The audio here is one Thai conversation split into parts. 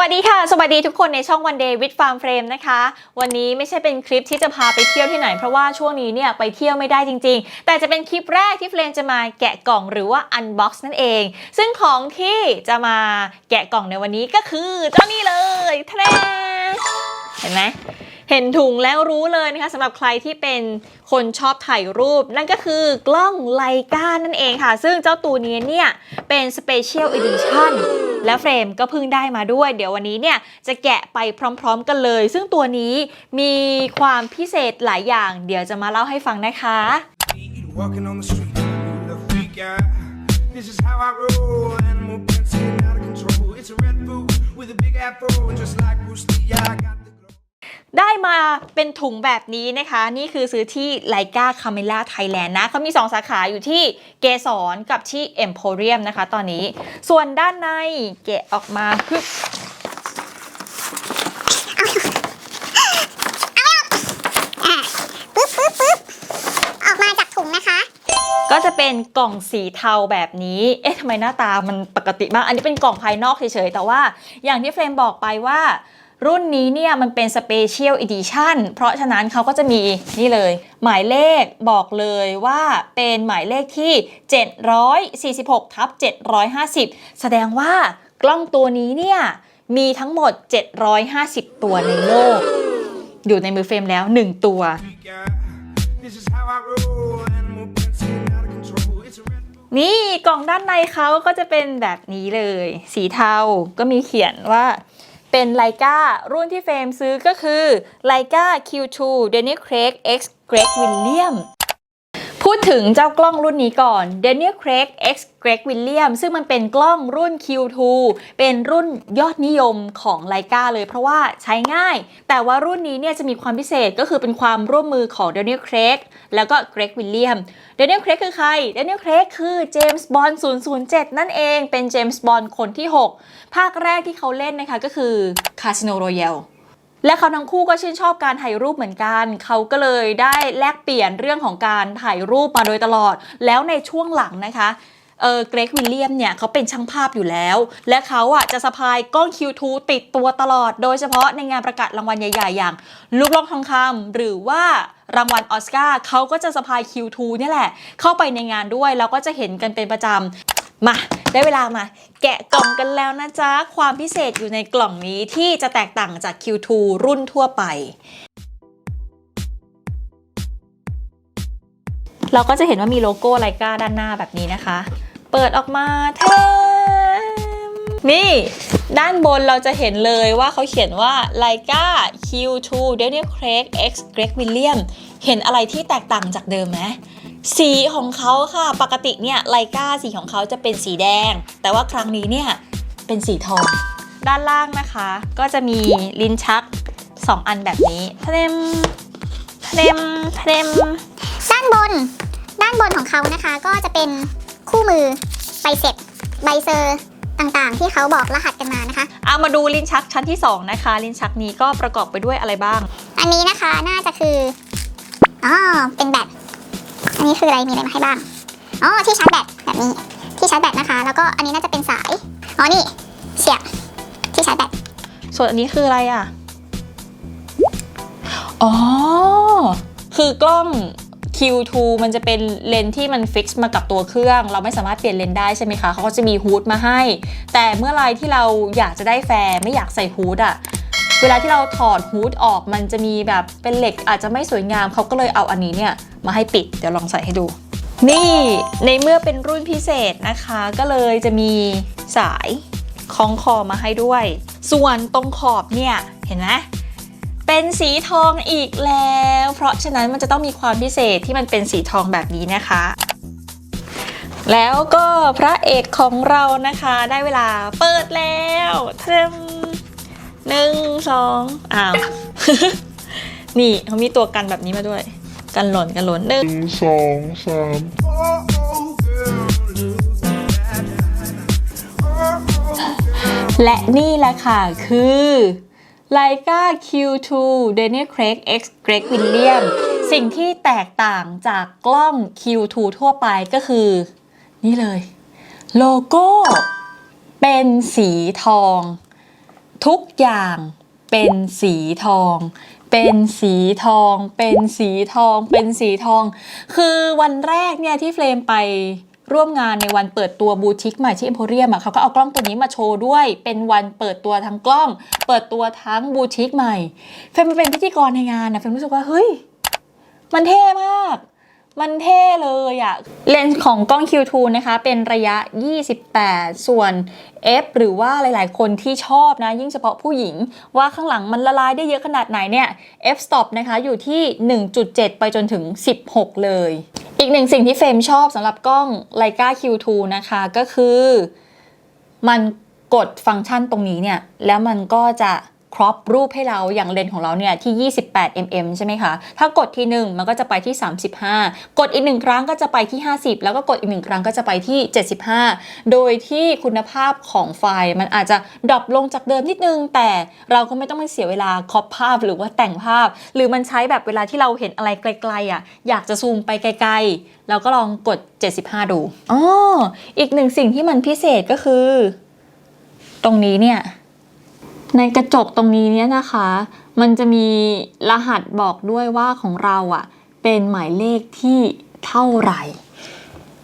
วัสดีค่ะ สวัสดีทุกคนในช่อง One Day with Farm Frame นะคะ วันนี้ไม่ใช่เป็นคลิปที่จะพาไปเที่ยวที่ไหน เพราะว่าช่วงนี้เนี่ยไปเที่ยวไม่ได้จริง ๆ แต่จะเป็นคลิปแรกที่เฟรมจะมาแกะกล่องหรือว่า Unbox นั่นเอง ซึ่งของที่จะมาแกะกล่องในวันนี้ก็คือเจ้านี่เลยทะเลเห็นไหมเห็นถุงแล้วรู้เลยนะคะสำหรับใครที่เป็นคนชอบถ่ายรูป นั่นก็คือกล้องไลกานั่นเองค่ะ ซึ่งเจ้าตัวนี้เนี่ยเป็น Special Edition และเฟรมก็เพิ่งได้มาด้วย เดี๋ยววันนี้เนี่ยจะแกะไปพร้อม ๆ กันเลย ซึ่งตัวนี้มีความพิเศษหลายอย่าง เดี๋ยวจะมาเล่าให้ฟังนะคะ Walking on the street, you look freak out. This is how I roll. Animal pants getting out of control. It's a red food with a big afro, and just like Bruce Lee, I got the glow. ได้มาเป็นถุงแบบนี้นะคะ นี่คือซื้อที่ไลกาคาเมล่าไทยแลนด์นะเขามี 2 สาขาอยู่ที่เกสรกับที่เอ็มโพเรียมนะคะตอนนี้ ส่วนด้านในแกะออกมาคืออะปึ๊บปึ๊บปึ๊บออกมาจากถุงนะคะก็จะเป็นกล่องสีเทาแบบนี้ เอ๊ะทำไมหน้าตามันปกติมาก อันนี้เป็นกล่องภายนอกเฉยๆ แต่ว่าอย่างที่เฟรมบอกไปว่า รุ่นนี้เนี่ยมันเป็นสเปเชียลอีดิชั่นเพราะฉะนั้นเขาก็จะมีนี่เลย หมายเลขบอกเลยว่าเป็นหมายเลขที่ 746ทับ750 แสดงว่ากล้องตัวนี้เนี่ยมีทั้งหมด 750 ตัวในโลก อยู่ในมือเฟรมแล้ว 1 ตัว นี่กล่องด้านในเขาก็จะเป็นแบบนี้เลย สีเทาก็มีเขียนว่า เป็นไลการุ่นที่เฟรมซื้อก็คือไลกา Q2 Daniel Craig X Greg William พูดถึงเจ้ากล้องรุ่นนี้ก่อน Daniel Craig X Greg William ซึ่งมันเป็นกล้องรุ่น Q2 เป็นรุ่นยอดนิยมของไลกาเลยเพราะว่าใช้ง่าย แต่ว่ารุ่นนี้เนี่ยจะมีความพิเศษก็คือเป็นความร่วมมือของ Daniel Craig แล้วก็ Greg William Daniel Craig คือใคร Daniel Craig คือ James Bond 007 นั่นเองเป็น James Bond คนที่ 6 ภาคแรกที่เขาเล่นนะคะก็คือ Casino Royale และเขาทั้งคู่ก็ชื่นชอบการถ่ายรูปเหมือนกัน เขาก็เลยได้แลกเปลี่ยนเรื่องของการถ่ายรูปมาโดยตลอด แล้วในช่วงหลังนะคะเออเกรกวิลเลียมเนี่ยเขาเป็นช่างภาพอยู่แล้ว และเขาอะจะสะพายกล้อง Q2 ติดตัวตลอด โดยเฉพาะในงานประกาศรางวัลใหญ่ ๆ อย่าง ลูกล่องทองคำหรือว่ารางวัลออสการ์เขาก็จะสะพาย Q2 เนี่ยแหละ เข้าไปในงานด้วย แล้วก็จะเห็นกันเป็นประจำ มาได้เวลามาแกะกล่องกันแล้วนะจ๊ะ ความพิเศษอยู่ในกล่องนี้ที่จะแตกต่างจาก Q2 รุ่นทั่วไป เราก็จะเห็นว่ามีโลโก้ไลกาด้านหน้าแบบนี้นะคะ เปิดออกมาเท่ นี่ ด้านบนเราจะเห็นเลยว่าเขาเขียนว่าไลกา Q2 Daniel Craig X Greg William เห็นอะไรที่แตกต่างจากเดิมไหมสีของเขาค่ะ ปกติเนี่ยไลกาสีของเขาจะเป็นสีแดง แต่ว่าครั้งนี้เนี่ยเป็นสีทอง ด้านล่างนะคะ ก็จะมีลิ้นชัก 2 อันแบบนี้เทมเทมเทมด้านบน ด้านบนของเขานะคะ ก็จะเป็นคู่มือใบเสร็จใบเซอร์ ต่างๆ ที่เขาบอกรหัสกันมานะคะเอามาดูลิ้นชักชั้นที่ 2 นะคะ ลิ้นชักนี้ก็ประกอบไปด้วยอะไรบ้าง อันนี้นะคะน่าจะคืออ๋อเป็นแบตอันนี้คืออะไรมีอะไรมาให้บ้างอ๋อที่ชาร์จแบตแบบนี้ที่ชาร์จแบตนะคะ แล้วก็อันนี้น่าจะเป็นสายอ๋อนี่เสียบที่ชาร์จแบตส่วนอันนี้คืออะไรอะอ๋อคือกล้อง Q2 มันจะเป็นเลนส์ที่มันฟิกซ์มากับตัวเครื่อง เราไม่สามารถเปลี่ยนเลนส์ได้ใช่ไหมคะเขาก็จะมีฮูดมาให้ แต่เมื่อไรที่เราอยากจะได้แฟร์ไม่อยากใส่ฮูดอะเวลาที่เราถอดฮูดออกมันจะมีแบบเป็นเหล็กอาจจะไม่สวยงามเขาก็เลยเอาอันนี้เนี่ยมาให้ปิดเดี๋ยวลองใส่ให้ดู นี่ในเมื่อเป็นรุ่นพิเศษนะคะ ก็เลยจะมีสายคล้องคอมาให้ด้วย ส่วนตรงขอบเนี่ยเห็นไหม เป็นสีทองอีกแล้ว เพราะฉะนั้นมันจะต้องมีความพิเศษที่มันเป็นสีทองแบบนี้นะคะ แล้วก็พระเอกของเรานะคะได้เวลาเปิดแล้วเทมหนึ่งสองอ้าว นี่เขามีตัวกันแบบนี้มาด้วย กันหล่นกันหล่นหนึ่งสองสาม Oh, girl, look at that. และนี่แหละค่ะคือ Leica Q2 Daniel Craig X Greg William สิ่งที่แตกต่างจากกล้อง Q2 ทั่วไปก็คือ นี่เลย โลโก้ เป็นสีทอง ทุกอย่างเป็นสีทอง เป็นสีทอง เป็นสีทอง เป็นสีทอง คือวันแรกเนี่ยที่เฟรมไป ร่วมงานในวันเปิดตัวบูติกใหม่ที่ e m p o r i u m อะเขาก็เอากล้องตัวนี้มาโชว์ด้วย เป็นวันเปิดตัวทั้งกล้อง เปิดตัวทั้งบูติกใหม่เฟรมเป็นพิธีกรในงานนะเฟรมรู้สึกว่าเฮ้ยมันเท่มากมันเท่เลยอะเลนส์ของกล้อง Q2 นะคะ เป็นระยะ 28 ส่วน F หรือว่าหลายๆ คนที่ชอบนะ ยิ่งเฉพาะผู้หญิง ว่าข้างหลังมันละลายได้เยอะขนาดไหนเนี่ย F stop นะคะอยู่ที่ 1.7 ไปจนถึง 16 เลย อีกหนึ่งสิ่งที่เฟรมชอบสำหรับกล้อง Leica Q2 นะคะ ก็คือ มันกดฟังก์ชันตรงนี้เนี่ย แล้วมันก็จะ ครอปรูปให้เราอย่างเลนส์ของเราเนี่ยที่ 28 mm ใช่ไหมคะ ถ้ากดทีหนึ่งมันก็จะไปที่ 35 กดอีกหนึ่งครั้งก็จะไปที่ 50 แล้วก็กดอีกหนึ่งครั้งก็จะไปที่ 75 โดยที่คุณภาพของไฟล์มันอาจจะดรอปลงจากเดิมนิดนึง แต่เราก็ไม่ต้องไปเสียเวลาครอปภาพหรือว่าแต่งภาพ หรือมันใช้แบบเวลาที่เราเห็นอะไรไกลๆอะอยากจะซูมไปไกลๆเราก็ลองกด 75 ดูอ๋ออีกหนึ่งสิ่งที่มันพิเศษก็คือ ตรงนี้เนี่ย ในกระจกตรงนี้เนี่ยนะคะ มันจะมีรหัสบอกด้วยว่าของเราอะ่ะ เป็นหมายเลขที่เท่าไหร่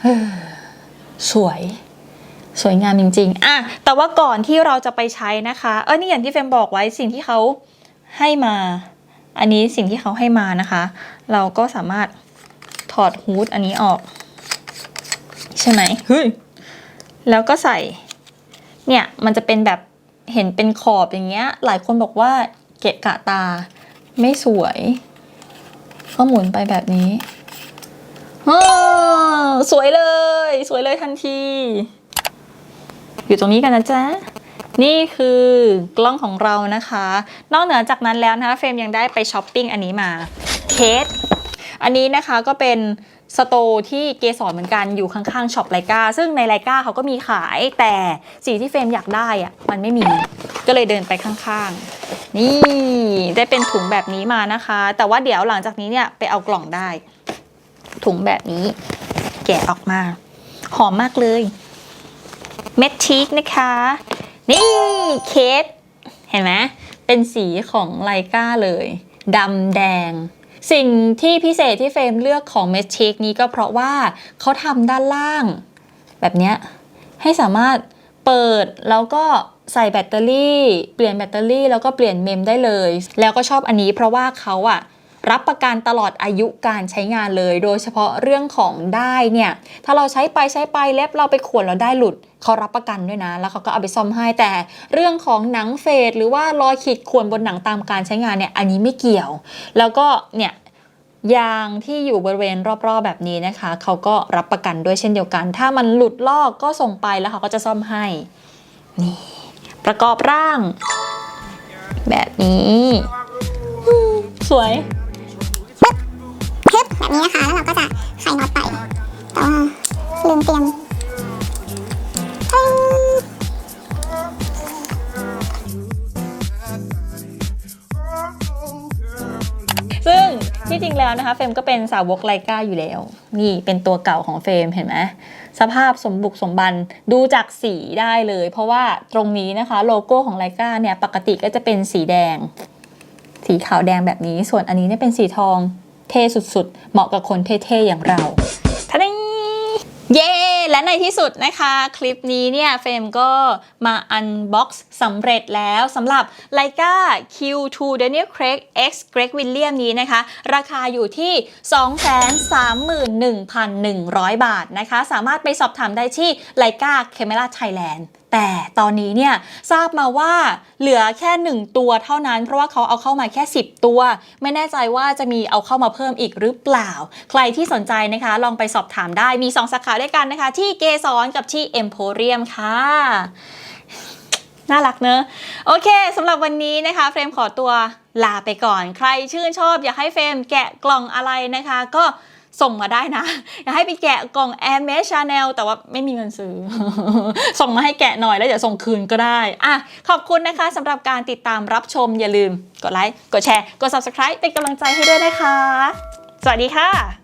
เฮ้อสวย สวยงามจริงๆอะแต่ว่าก่อนที่เราจะไปใช้นะคะ เออนี่อย่างที่เฟรมบอกไว้สิ่งที่เขาให้มา อันนี้สิ่งที่เขาให้มานะคะ เราก็สามารถถอดฮูดอันนี้ออก ใช่ไหมเฮ้ยแล้วก็ใส่ เนี่ยมันจะเป็นแบบ เห็นเป็นขอบอย่างเงี้ย หลายคนบอกว่าเกะกะตาไม่สวยก็หมุนไปแบบนี้สวยเลย สวยเลยทันที อยู่ตรงนี้กันนะจ๊ะ นี่คือกล้องของเรานะคะ นอกเหนือจากนั้นแล้วนะคะเฟรมยังได้ไปช้อปปิ้งอันนี้มาเคสอันนี้นะคะก็เป็น สโตที่เกสรเหมือนกันอยู่ข้างๆช็อปไลกาซึ่งในไลกาเขาก็มีขายแต่สีที่เฟรมอยากได้อะมันไม่มีก็เลยเดินไปข้างๆ นี่ได้เป็นถุงแบบนี้มานะคะ แต่ว่าเดี๋ยวหลังจากนี้เนี่ยไปเอากล่องได้ ถุงแบบนี้ แกะออกมา หอมมากเลย เม็ดชีกนะคะ นี่เคสเห็นไหมเป็นสีของไลกาเลยดำแดง สิ่งที่พิเศษที่เฟรมเลือกของเมชเชคนี้ก็เพราะว่าเขาทำด้านล่าง แบบนี้ให้สามารถเปิดแล้วก็ใส่แบตเตอรี่ เปลี่ยนแบตเตอรี่แล้วก็เปลี่ยนเมมได้เลย แล้วก็ชอบอันนี้เพราะว่าเขาอะ รับประกันตลอดอายุการใช้งานเลย โดยเฉพาะเรื่องของได้เนี่ยถ้าเราใช้ไปใช้ไปเล็บเราไปขวนแล้วได้หลุดเขารับประกันด้วยนะ แล้วเขาก็เอาไปซ่อมให้แต่เรื่องของหนังเฟดหรือว่ารอยขีดข่วนบนหนังตามการใช้งานเนี่ยอันนี้ไม่เกี่ยว แล้วก็เนี่ยยางที่อยู่บริเวณรอบๆแบบนี้นะคะ เขาก็รับประกันด้วยเช่นเดียวกัน ถ้ามันหลุดลอกก็ส่งไปแล้วเขาก็จะซ่อมให้ นี่ ประกอบร่าง แบบนี้ สวย นี้นะคะแล้วเราก็จะไขน็อตไป แต่ว่าลืมเตรียมซึ่งที่จริงแล้วนะคะเฟรมก็เป็นสาวกไลกาอยู่แล้ว นี่เป็นตัวเก่าของเฟรมเห็นไหมสภาพสมบุกสมบันดูจากสีได้เลย เพราะว่าตรงนี้นะคะโลโก้ของไลกาเนี่ยปกติก็จะเป็นสีแดง สีขาวแดงแบบนี้ ส่วนอันนี้เนี่ยเป็นสีทอง เท่สุดๆ เหมาะกับคนเท่ๆ อย่างเราทะดิงเย้และในที่สุดนะคะ คลิปนี้เนี่ยเฟรมก็มาอันบ็อกซ์สำเร็จแล้วสำหรับ Leica Q2 Daniel Craig X Greg William นี้นะคะ ราคาอยู่ที่ 231,100 บาทนะคะ สามารถไปสอบถามได้ที่ Leica Camera Thailand แต่ตอนนี้เนี่ยทราบมาว่าเหลือแค่ 1 ตัวเท่านั้น เพราะว่าเขาเอาเข้ามาแค่ 10 ตัว ไม่แน่ใจว่าจะมีเอาเข้ามาเพิ่มอีกหรือเปล่า ใครที่สนใจนะคะ ลองไปสอบถามได้มี 2 สาขาด้วยกันนะคะ ที่เกสรกับที่ Emporium ค่ะน่ารักเนอะโอเคสำหรับวันนี้นะคะเฟรมขอตัวลาไปก่อน ใครชื่นชอบอยากให้เฟรมแกะกล่องอะไรนะคะ ก็ ส่งมาได้นะ อยากให้ไปแกะกล่อง a i r m e s Chanel แต่ว่าไม่มีเงินซื้อ ส่งมาให้แกะหน่อยแล้วเดี๋ยวส่งคืนก็ได้อะขอบคุณนะคะสำหรับการติดตามรับชมอย่าลืม กดไลค์ กดแชร์ กด subscribe เป็นกำลังใจให้ด้วยนะคะ สวัสดีค่ะ